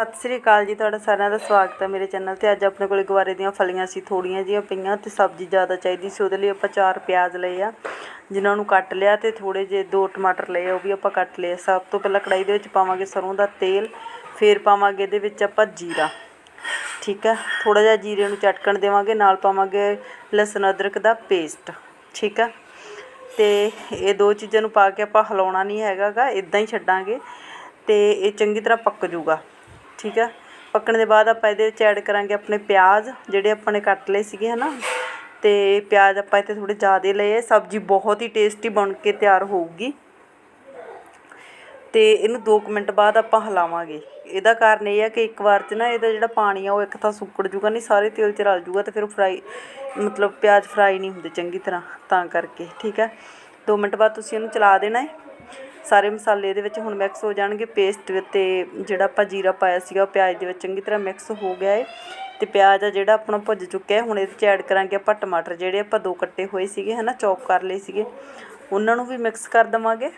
ਸਤਿ ਸ੍ਰੀ ਅਕਾਲ ਜੀ, ਤੁਹਾਡਾ ਸਾਰਿਆਂ ਦਾ ਸਵਾਗਤ ਹੈ ਮੇਰੇ ਚੈਨਲ ਤੇ। ਅੱਜ ਆਪਣੇ ਕੋਲੇ ਗਵਾਰੇ ਦੀਆਂ ਫਲੀਆਂ ਸੀ ਥੋੜੀਆਂ ਜੀਆਂ ਪਈਆਂ ਤੇ ਸਬਜ਼ੀ ਜ਼ਿਆਦਾ ਚਾਹੀਦੀ ਸੀ, ਉਹਦੇ ਲਈ ਆਪਾਂ ਚਾਰ ਪਿਆਜ਼ ਲਏ ਆ, ਜਿਨ੍ਹਾਂ ਨੂੰ ਕੱਟ ਲਿਆ ਤੇ ਥੋੜੇ ਜਿਹੇ ਦੋ ਟਮਾਟਰ ਲਏ ਆ, ਉਹ ਵੀ ਆਪਾਂ ਕੱਟ ਲਏ ਸਭ ਤੋਂ ਪਹਿਲਾਂ ਕੜਾਈ ਦੇ ਵਿੱਚ ਪਾਵਾਂਗੇ ਸਰੋਂ ਦਾ ਤੇਲ, ਫਿਰ ਪਾਵਾਂਗੇ ਇਹਦੇ ਵਿੱਚ ਆਪਾਂ ਜੀਰਾ, ਠੀਕ ਹੈ? ਥੋੜਾ ਜਿਹਾ ਜੀਰੇ ਨੂੰ ਚਟਕਣ ਦੇਵਾਂਗੇ, ਨਾਲ ਪਾਵਾਂਗੇ ਲਸਣ, ਅਦਰਕ ਦਾ ਪੇਸਟ, ਠੀਕ ਹੈ? ਤੇ ਇਹ ਦੋ ਚੀਜ਼ਾਂ ਨੂੰ ਪਾ ਕੇ ਆਪਾਂ ਹਿਲਾਉਣਾ ਨਹੀਂ ਹੈਗਾਗਾ ਇਦਾਂ ਹੀ ਛੱਡਾਂਗੇ ਤੇ ਇਹ ਚੰਗੀ ਤਰ੍ਹਾਂ ਪੱਕ ਜੂਗਾ ਠੀਕ ਹੈ ਪੱਕਣ ਦੇ ਬਾਅਦ ਆਪਾਂ ਇਹਦੇ ਵਿੱਚ ਐਡ ਕਰਾਂਗੇ ਆਪਣੇ ਪਿਆਜ਼, ਜਿਹੜੇ ਆਪਾਂ ਨੇ ਕੱਟ ਲਏ ਸੀਗੇ, ਹਨਾ? ਤੇ ਪਿਆਜ਼ ਆਪਾਂ ਇੱਥੇ ਥੋੜੇ ਜ਼ਿਆਦਾ ਲਏ ਆ। ਸਬਜ਼ੀ ਬਹੁਤ ਹੀ ਟੇਸਟੀ ਬਣ ਕੇ ਤਿਆਰ ਹੋਊਗੀ। ਤੇ ਇਹਨੂੰ 2 ਮਿੰਟ ਬਾਅਦ ਆਪਾਂ ਹਿਲਾਵਾਂਗੇ। ਇਹਦਾ ਕਾਰਨ ਇਹ ਆ ਕਿ ਇੱਕ ਵਾਰ 'ਚ ਨਾ ਇਹਦਾ ਜਿਹੜਾ ਪਾਣੀ ਆ, ਉਹ ਇੱਕ ਤਾਂ ਸੁੱਕੜ ਜੂਗਾ ਨਹੀਂ ਸਾਰੇ ਤੇਲ 'ਚ ਰਲ ਜੂਗਾ ਤੇ ਫਿਰ ਉਹ ਫਰਾਈ ਮਤਲਬ ਪਿਆਜ਼ ਫਰਾਈ ਨਹੀਂ ਹੁੰਦੇ ਚੰਗੀ ਤਰ੍ਹਾਂ, ਤਾਂ ਕਰਕੇ, ਠੀਕ ਹੈ 2 ਮਿੰਟ ਬਾਅਦ ਤੁਸੀਂ ਇਹਨੂੰ ਚਲਾ ਦੇਣਾ ਹੈ ਸਾਰੇ ਮਸਾਲੇ ਇਹਦੇ ਵਿੱਚ ਹੁਣ ਮਿਕਸ ਹੋ ਜਾਣਗੇ। ਪੇਸਟ ਤੇ ਜਿਹੜਾ ਆਪਾਂ ਜੀਰਾ ਪਾਇਆ ਸੀਗਾ, ਉਹ ਪਿਆਜ਼ ਦੇ ਵਿੱਚ ਚੰਗੀ ਤਰ੍ਹਾਂ ਮਿਕਸ ਹੋ ਗਿਆ ਹੈ ਤੇ ਪਿਆਜ਼ ਆ ਜਿਹੜਾ ਆਪਣਾ ਭੁੱਜ ਚੁੱਕਿਆ ਹੁਣ ਇਹਦੇ 'ਚ ਐਡ ਕਰਾਂਗੇ ਆਪਾਂ ਟਮਾਟਰ ਜਿਹੜੇ ਆਪਾਂ ਦੋ ਕੱਟੇ ਹੋਏ ਸੀਗੇ, ਹਨਾ ਚੌਪ ਕਰ ਲਏ ਸੀਗੇ। ਉਹਨਾਂ ਨੂੰ ਵੀ ਮਿਕਸ ਕਰ ਦਵਾਂਗੇ।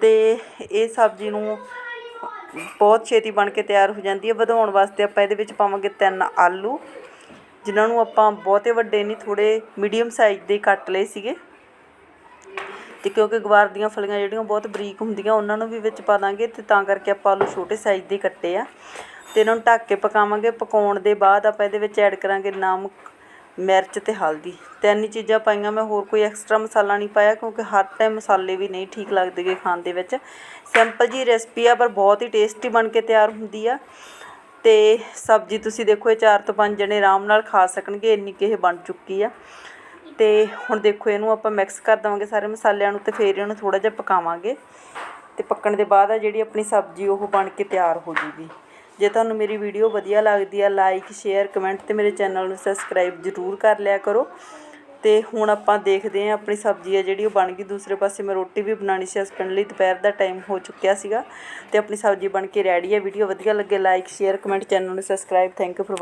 ਤੇ ਇਹ ਸਬਜ਼ੀ ਨੂੰ ਬਹੁਤ ਛੇਤੀ ਬਣ ਕੇ ਤਿਆਰ ਹੋ ਜਾਂਦੀ ਹੈ ਵਧਾਉਣ ਵਾਸਤੇ ਆਪਾਂ ਇਹਦੇ ਵਿੱਚ ਪਾਵਾਂਗੇ ਤਿੰਨ ਆਲੂ, ਜਿਨ੍ਹਾਂ ਨੂੰ ਆਪਾਂ ਬਹੁਤੇ ਵੱਡੇ ਨਹੀਂ ਥੋੜੇ ਮੀਡੀਅਮ ਸਾਈਜ਼ ਦੇ ਕੱਟ ਲਏ ਸੀਗੇ। ਅਤੇ ਕਿਉਂਕਿ ਗਵਾਰ ਦੀਆਂ ਫਲੀਆਂ ਜਿਹੜੀਆਂ ਬਹੁਤ ਬਰੀਕ ਹੁੰਦੀਆਂ, ਉਹਨਾਂ ਨੂੰ ਵੀ ਵਿੱਚ ਪਾ ਦਾਂਗੇ ਅਤੇ ਤਾਂ ਕਰਕੇ ਆਪਾਂ ਆਲੂ ਛੋਟੇ ਸਾਈਜ਼ ਦੇ ਕੱਟੇ ਆ। ਅਤੇ ਇਹਨਾਂ ਨੂੰ ਢੱਕ ਕੇ ਪਕਾਵਾਂਗੇ, ਪਕਾਉਣ ਦੇ ਬਾਅਦ ਆਪਾਂ ਇਹਦੇ ਵਿੱਚ ਐਡ ਕਰਾਂਗੇ ਨਮਕ, ਮਿਰਚ ਤੇ ਹਲਦੀ। ਤਿੰਨ ਹੀ ਚੀਜ਼ਾਂ ਪਾਈਆਂ, ਮੈਂ ਹੋਰ ਕੋਈ ਐਕਸਟਰਾ ਮਸਾਲਾ ਨਹੀਂ ਪਾਇਆ ਕਿਉਂਕਿ ਹਰ ਟਾਈਮ ਮਸਾਲੇ ਵੀ ਨਹੀਂ ਠੀਕ ਲੱਗਦੇਗੇ ਖਾਣ ਦੇ ਵਿੱਚ। ਸਿੰਪਲ ਜੀ ਰੈਸਪੀ ਆ, ਪਰ ਬਹੁਤ ਹੀ ਟੇਸਟੀ ਬਣ ਕੇ ਤਿਆਰ ਹੁੰਦੀ ਆ। ਤੇ ਸਬਜ਼ੀ ਤੁਸੀਂ ਦੇਖੋ, ਇਹ ਚਾਰ ਤੋਂ ਪੰਜ ਜਣੇ ਆਰਾਮ ਨਾਲ ਖਾ ਸਕਣਗੇ, ਇੰਨੀ ਕਿ ਇਹ ਬਣ ਚੁੱਕੀ ਆ। ਅਤੇ ਹੁਣ ਦੇਖੋ ਇਹਨੂੰ ਆਪਾਂ ਮਿਕਸ ਕਰ ਦਵਾਂਗੇ ਸਾਰੇ ਮਸਾਲਿਆਂ ਨੂੰ ਤੇ ਫਿਰ ਇਹਨੂੰ ਥੋੜ੍ਹਾ ਜਿਹਾ ਪਕਾਵਾਂਗੇ। ਅਤੇ ਪੱਕਣ ਦੇ ਬਾਅਦ ਆ ਜਿਹੜੀ ਆਪਣੀ ਸਬਜ਼ੀ ਉਹ ਬਣ ਕੇ ਤਿਆਰ ਹੋ ਜੂਗੀ। ਜੇ ਤੁਹਾਨੂੰ ਮੇਰੀ ਵੀਡੀਓ ਵਧੀਆ ਲੱਗਦੀ ਆ ਲਾਈਕ ਸ਼ੇਅਰ ਕਮੈਂਟ ਤੇ ਮੇਰੇ ਚੈਨਲ ਨੂੰ ਸਬਸਕ੍ਰਾਈਬ ਜ਼ਰੂਰ ਕਰ ਲਿਆ ਕਰੋ। ਤੇ ਹੁਣ ਆਪਾਂ ਦੇਖਦੇ ਹਾਂ ਆਪਣੀ ਸਬਜ਼ੀ ਆ ਜਿਹੜੀ ਉਹ ਬਣ ਗਈ। ਦੂਸਰੇ ਪਾਸੇ ਮੈਂ ਰੋਟੀ ਵੀ ਬਣਾਉਣੀ ਸੀ ਹਸਬੈਂਡ ਲਈ ਦੁਪਹਿਰ ਦਾ ਟਾਈਮ ਹੋ ਚੁੱਕਿਆ ਸੀਗਾ। ਤੇ ਆਪਣੀ ਸਬਜ਼ੀ ਬਣ ਕੇ ਰੈਡੀ ਹੈ ਵੀਡੀਓ ਵਧੀਆ ਲੱਗੇ ਲਾਈਕ ਸ਼ੇਅਰ ਕਮੈਂਟ ਚੈਨਲ ਨੂੰ ਸਬਸਕ੍ਰਾਈਬ ਥੈਂਕ ਯੂ ਫॉर